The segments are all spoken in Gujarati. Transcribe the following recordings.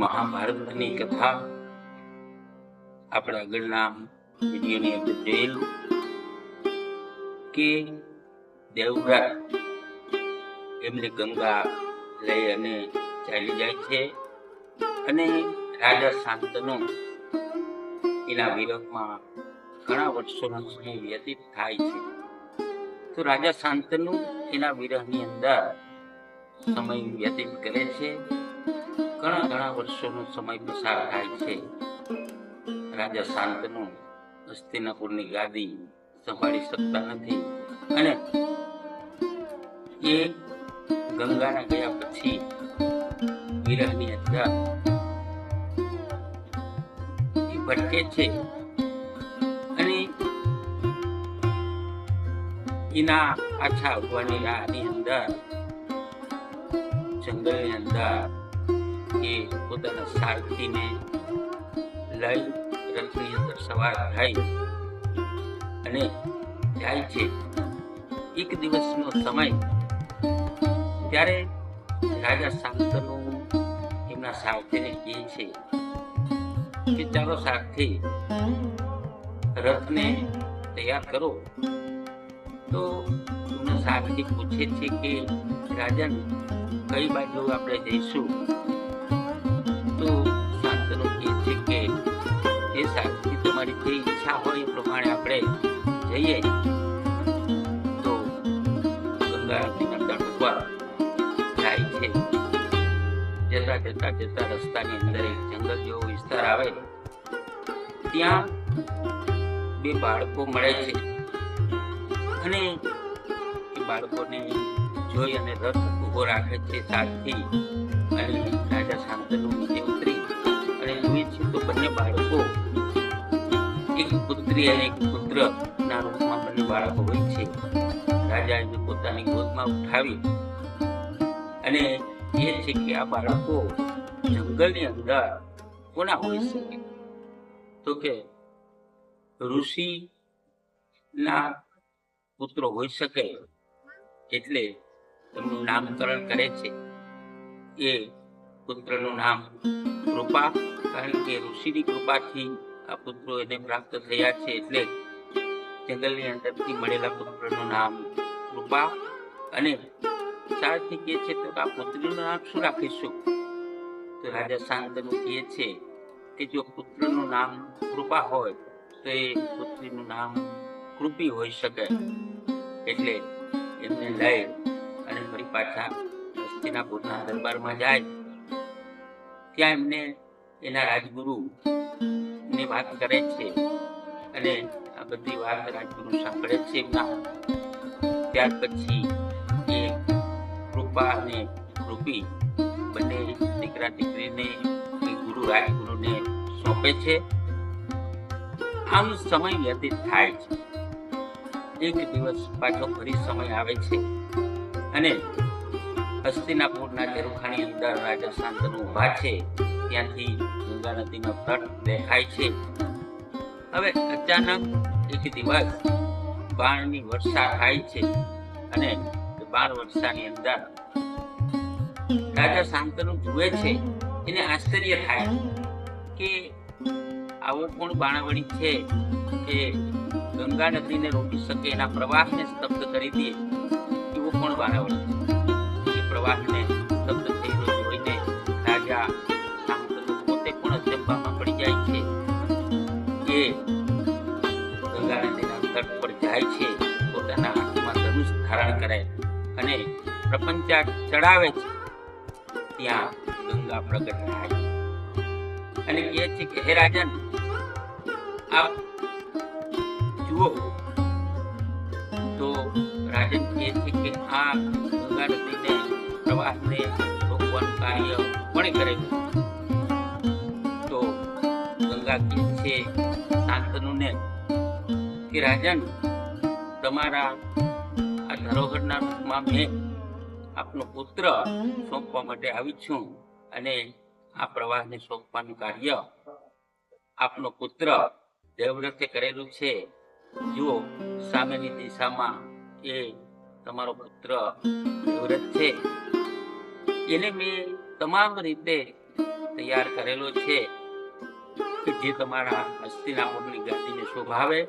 મહાભારતની કથા આપણા આગળના વિડીયોની અંદર જોયેલું કે દેવરા એમને ગંગા લઈ અને ચાલી જાય છે અને રાજા શાંતનો એના વિરોધમાં ઘણા વર્ષોનો સમય વ્યતીત થાય છે. તો રાજા શાંતનુ એના વિરહની અંદર સમય વ્યતીત કરે છે. ઘણા ઘણા વર્ષોનો સમય પસાર થાય છે. રાજા શાંતનુ હસ્તિનાપુરની ગાદી સંભાળી શકતા નથી અને એ ગંગાના ગયા પછી વિરહની અંદર ભટકે છે અને એના પાછા આવવાની અંદર, જંગલની અંદર એ પોતાના સારથીને લઈ રથની અંદર સવાર થઈ. અને જાય છે. એક દિવસનો સમય. ત્યારે રાજા શાંતનુ એમના સારથીને કહે છે કે ચાલો સારથી રથને તૈયાર કરો. તો એમના સારથી પૂછે છે કે રાજન કઈ બાજુ આપણે જઈશું? તો શાંતનુ એ છે કે જે સારથી તમારી જે ઈચ્છા હોય એ પ્રમાણે આપણે જઈએ. તો ગંગા તટ પર જાય છે. જતા જતા જતા રસ્તાની અંદર એક જંગલ જેવો વિસ્તાર આવે. ત્યાં બે બાળકો મળે છે. અને બાળકોને જોઈ અને રથ ઊભો રાખે છે. સાથી અને શાંતનુ ઉતરી અંદર કોના હોઈ શકે તો કે ઋષિ ના પુત્રો હોઈ શકે એટલે એમનું નામકરણ કરે છે. એ પુત્રનું નામ કૃપા, કારણ કે ઋષિની કૃપાથી આ પુત્રો એને પ્રાપ્ત થયા છે એટલે જંગલની અંદરથી મળેલા પુત્રનું નામ કૃપા. અને સારથી કહે છે તો આ પુત્રનું નામ શું રાખીશું? તો રાજા શાંતનુ કહે છે કે જો પુત્રનું નામ કૃપા હોય, તો એ પુત્રીનું નામ કૃપી હોઈ શકે. એટલે એમને લઈ અને ફરી પાછા હસ્તિનાપુરના દરબારમાં જાય. ત્યાં એમને એના રાજગુરુ ની વાત કરે છે અને આ બધી વાત રાજગુરુ સાંભળે છે એમના. ત્યાર પછી એ કૃપા અને રૂપી બંને દીકરા દીકરીને ગુરુ રાજગુરુને સોંપે છે. આમ સમય વ્યતીત થાય છે. એક દિવસ પાછો ફરી સમય આવે છે અને હસ્તિનાપુરના ઝરૂખાની અંદર રાજા શાંતનુ ઊભા છે ત્યાંથી ગંગા નદીનો તટ દેખાય છે. હવે અચાનક એક દિવસ બાણની વર્ષા થાય છે અને બાણ વર્ષાની અંદર રાજા શાંતનુ જુએ છે. એને આશ્ચર્ય થાય કે આવો કોણ બાણાવળી છે કે ગંગા નદીને રોકી શકે, એના પ્રવાહને સ્તબ્ધ કરી દે એવો કોણ બાણાવળી છે? પ્રવાહને સ્તબ્ધ થયેલો જોઈને રાજા પોતે પણ અચંબામાં પડી જાય છે. એ ગંગા તેના તટ પર જાય છે, પોતાના હાથમાં ધનુષ ધારણ કરે અને પ્રપંચા ચડાવે છે. ત્યાં ગંગા પ્રગટ થાય. છે અને કહે છે કે, હે રાજન, આપ જુઓ. તો રાજન કહે છે કે, આ ગંગા નદીને પ્રવાહને રોકવાનું કાર્ય કોણે કરેલું તો ગંગા છે શાંતનુને કે રાજન? તમારા આ ધરોહરના રૂપમાં મેં આપનો પુત્ર સોંપવા માટે આવી છું અને આ પ્રવાહને સોંપવાનું કાર્ય આપનો પુત્ર દેવવ્રતે કરેલું છે. જુઓ, સામેની દિશામાં એ તમારો પુત્ર દેવવ્રત છે. એને મેં તમામ રીતે તૈયાર કરેલો છે કે જે તમારા હસ્તિનાપુરની ગાદીને શોભાવે.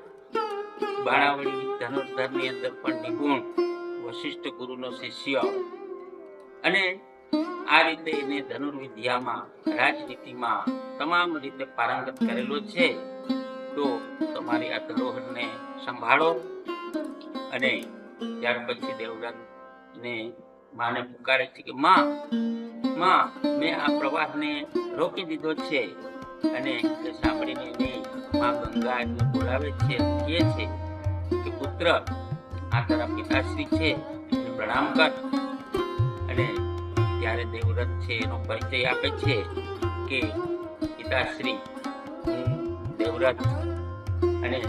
બાણાવળી ધનુર્ધરની અંદર પણ નિપુણ વશિષ્ઠ ગુરુનો શિષ્ય. અને આ રીતે એને ધનુર્વિદ્યામાં, રાજનીતિમાં તમામ રીતે પારંગત કરેલો છે. તો તમારી આ ધરોહરને સંભાળો અને ત્યાર પછી દેવરાજ ને માને પુકારે છે કે માં માં, મેં આ પ્રવાહને રોકી દીધો છે. અને તે સાંભળીને એની માં ગંગા બોલાવે છે, કહે છે કે, પુત્ર, આ તારા પિતાશ્રી છે એને પ્રણામ કર. અને ત્યારે દેવવ્રત છે, એનો પરિચય આપે છે કે, પિતાશ્રી, હું દેવવ્રત. અને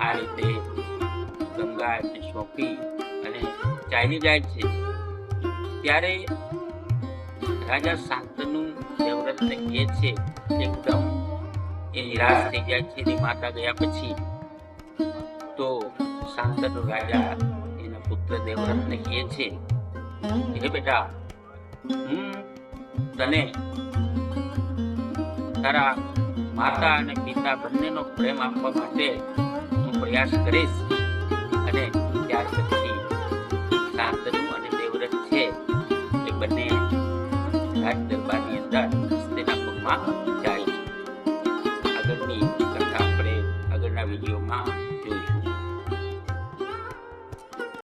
આ રીતે ગંગા સોંપી અને ચાલી જાય છે. ત્યારે રાજા શાંતનુ દેવવ્રતને કહે છે એકદમ એ નિરાશ થઈ જાય છે, એની માતા ગયા પછી, તો શાંતનુ રાજા એના પુત્ર દેવવ્રતને કહે છે હે બેટા, હું તને તારા માતા અને પિતા બંનેનો પ્રેમ આપવા માટે હું પ્રયાસ કરીશ. અને ત્યાર પછી શાંતનુ છે એ બંને રાજ દરબારની અંદર હસ્તિનાપુરમાં